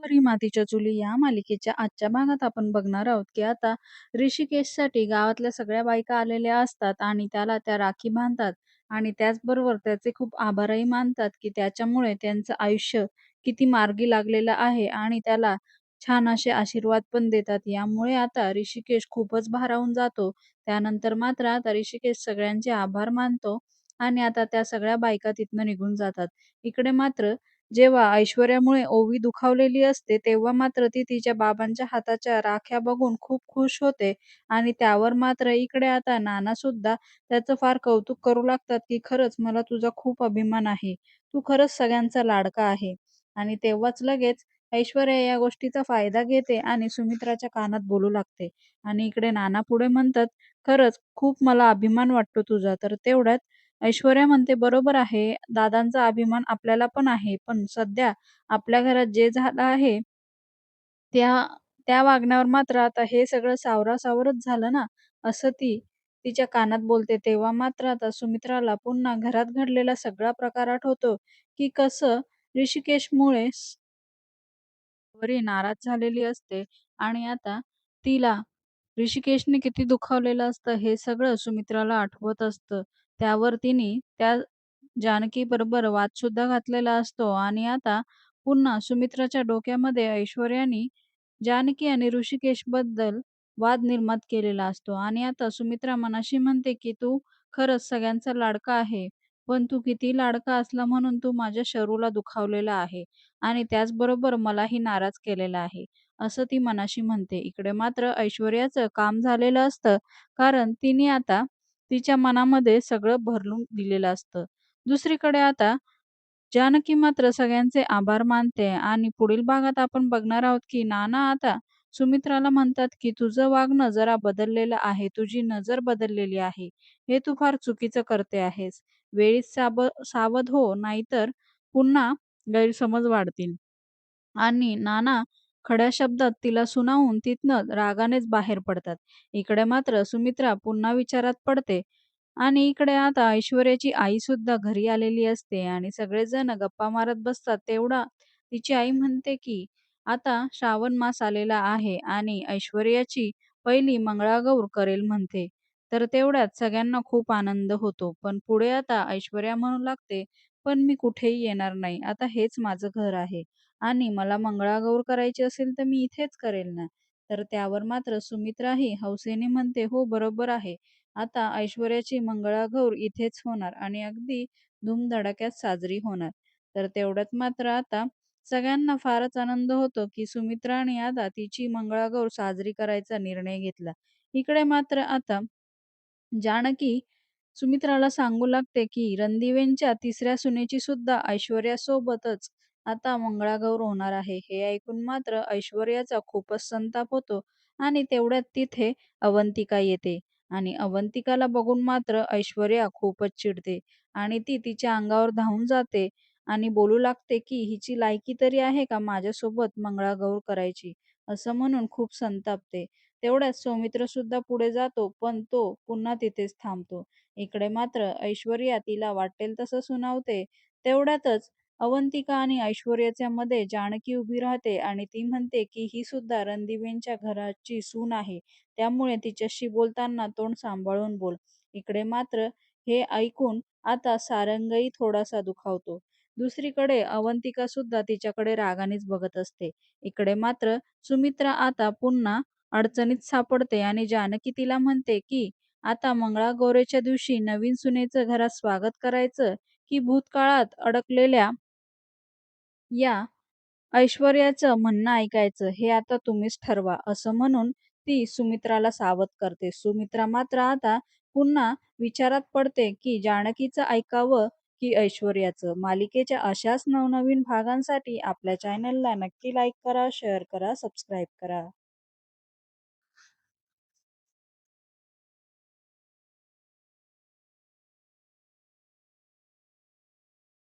घरोघरी मातीच्या चुली या मालिकेच्या आजच्या भागात आपण बघणार आहोत की आता ऋषिकेशसाठी गावातल्या सगळ्या बायका आलेल्या असतात आणि त्याला त्या राखी बांधतात आणि त्याचबरोबर त्याचे खूप आभारही मानतात की त्याच्यामुळे त्यांचं आयुष्य किती मार्गी लागलेलं आहे आणि त्याला छान असे आशीर्वाद पण देतात. यामुळे आता ऋषिकेश खूपच भारावून जातो. त्यानंतर मात्र आता ऋषिकेश सगळ्यांचे आभार मानतो आणि आता त्या सगळ्या बायका तिथनं निघून जातात. इकडे मात्र जेव्हा ऐश्वर्यामुळे ओवी दुखावलेली असते तेव्हा मात्र ती तिच्या बाबांच्या हाताच्या राख्या बघून खूप खुश होते आणि त्यावर मात्र इकडे आता नाना सुद्धा त्याचं फार कौतुक करू लागतात की खरंच मला तुझा खूप अभिमान आहे. तू खरंच सगळ्यांचा लाडका आहे. आणि तेव्हाच लगेच ऐश्वर्या या गोष्टीचा फायदा घेते आणि सुमित्राच्या कानात बोलू लागते आणि इकडे नाना पुढे म्हणतात खरंच खूप मला अभिमान वाटतो तुझा. तर तेवढ्यात ऐश्वर्या म्हणते बरोबर आहे. दादांचा अभिमान आपल्याला पण आहे. पण सध्या आपल्या घरात जे झालं आहे त्या त्या वागण्यावर मात्र आता हे सगळं सावरासावरच झालं ना? असं ती तिच्या कानात बोलते. तेव्हा मात्र आता सुमित्राला पुन्हा घरात घडलेला सगळा प्रकार आठवतो की कसं ऋषिकेशमुळे नाराज झालेली असते आणि आता तिला ऋषिकेशने किती दुखावलेलं असतं हे सगळं सुमित्राला आठवत असतं. त्यावर तिने त्या जानकी बरोबर वाद सुद्धा घातलेला असतो आणि आता पुन्हा सुमित्राच्या डोक्यामध्ये ऐश्वर्याने जानकी आणि ऋषिकेशबद्दल वाद निर्माण केलेला असतो. आणि आता सुमित्रा मनाशी म्हणते की तू खरंच सगळ्यांचा लाडका आहे पण तू किती लाडका असला म्हणून तू माझ्या शरूला दुखावलेला आहे आणि त्याचबरोबर मलाही नाराज केलेला आहे असं ती मनाशी म्हणते. इकडे मात्र ऐश्वर्याचं काम झालेलं असतं कारण तिने आता तिच्या मनामध्ये सगळं भरलून दिलेलं असतं. दुसरीकडे आता जानकी मात्र सगळ्यांचे आभार मानते आणि पुढील भागात आपण बघणार आहोत की नाना आता सुमित्राला म्हणतात की तुझं वागणं जरा बदललेलं आहे. तुझी नजर बदललेली आहे. हे तू फार चुकीचं करते आहेस. वेळीच साब सावध हो नाहीतर पुन्हा गैरसमज वाढतील. आणि नाना खड्या शब्दात तिला सुनावून तिथनं रागानेच बाहेर पडतात. इकडे मात्र सुमित्रा पुन्हा विचारात पडते आणि इकडे आता ऐश्वर्याची आई सुद्धा घरी आलेली असते आणि सगळेजण गप्पा मारत बसतात. तेवढा तिची आई म्हणते की आता श्रावण मास आलेला आहे आणि ऐश्वर्याची पहिली मंगळागौर करेल म्हणते. तर तेवढ्यात सगळ्यांना खूप आनंद होतो. पण पुढे आता ऐश्वर्या म्हणू लागते पण मी कुठेही येणार नाही. आता हेच माझं घर आहे. आणि मला मंगळागौर करायची असेल तर मी इथेच करेल ना. तर त्यावर मात्र सुमित्राही हौसेने म्हणते हो बरोबर आहे. आता ऐश्वर्याची मंगळागौर इथेच होणार आणि अगदी धूमधडाक्यात साजरी होणार. तर तेवढ्यात मात्र आता सगळ्यांना फारच आनंद होतो की सुमित्राने आता तिची मंगळागौर साजरी करायचा निर्णय घेतला. इकडे मात्र आता जानकी सुमित्राला सांगू लागते की रणदिवेंच्या तिसऱ्या सुनेची सुद्धा ऐश्वर्यासोबतच आता मंगळागौर होणार आहे हे ऐकून मात्र ऐश्वर्याचा खूपच संताप होतो आणि तेवढ्यात तिथे अवंतिका येते आणि अवंतिकाला बघून मात्र ऐश्वर्या खूपच चिडते आणि ती तिच्या अंगावर धावून जाते आणि बोलू लागते की हिची लायकी तरी आहे का माझ्यासोबत मंगळागौर करायची? असं म्हणून खूप संतापते. तेवढ्यात सौमित्र सुद्धा पुढे जातो पण तो पुन्हा तिथेच थांबतो. इकडे मात्र ऐश्वर्या तिला वाटेल तसं सुनावते. तेवढ्यातच अवंतिका आणि ऐश्वर्याच्या मध्ये जानकी उभी राहते आणि ती म्हणते की ही सुद्धा रणदिवेंच्या घराची सून आहे. त्यामुळे तिच्याशी बोलताना तोंड सांभाळून बोल. इकडे मात्र हे ऐकून आता सारंगही थोडासा दुखावतो. दुसरीकडे अवंतिका सुद्धा तिच्याकडे रागानेच बघत असते. इकडे मात्र सुमित्रा आता पुन्हा अडचणीत सापडते आणि जानकी तिला म्हणते की आता मंगळागौरेच्या दिवशी नवीन सुनेचं घरात स्वागत करायचं की भूतकाळात अडकलेल्या या. ऐश्वर्याचं म्हणणं ऐकायचं हे आता तुम्हीच ठरवा असं म्हणून ती सुमित्राला सावध करते. सुमित्रा मात्र आता पुन्हा विचारात पडते की जानकीचं ऐकावं की ऐश्वर्याचं. मालिकेच्या अशाच नवनवीन भागांसाठी आपल्या चॅनलला नक्की लाईक करा शेअर करा सबस्क्राईब करा.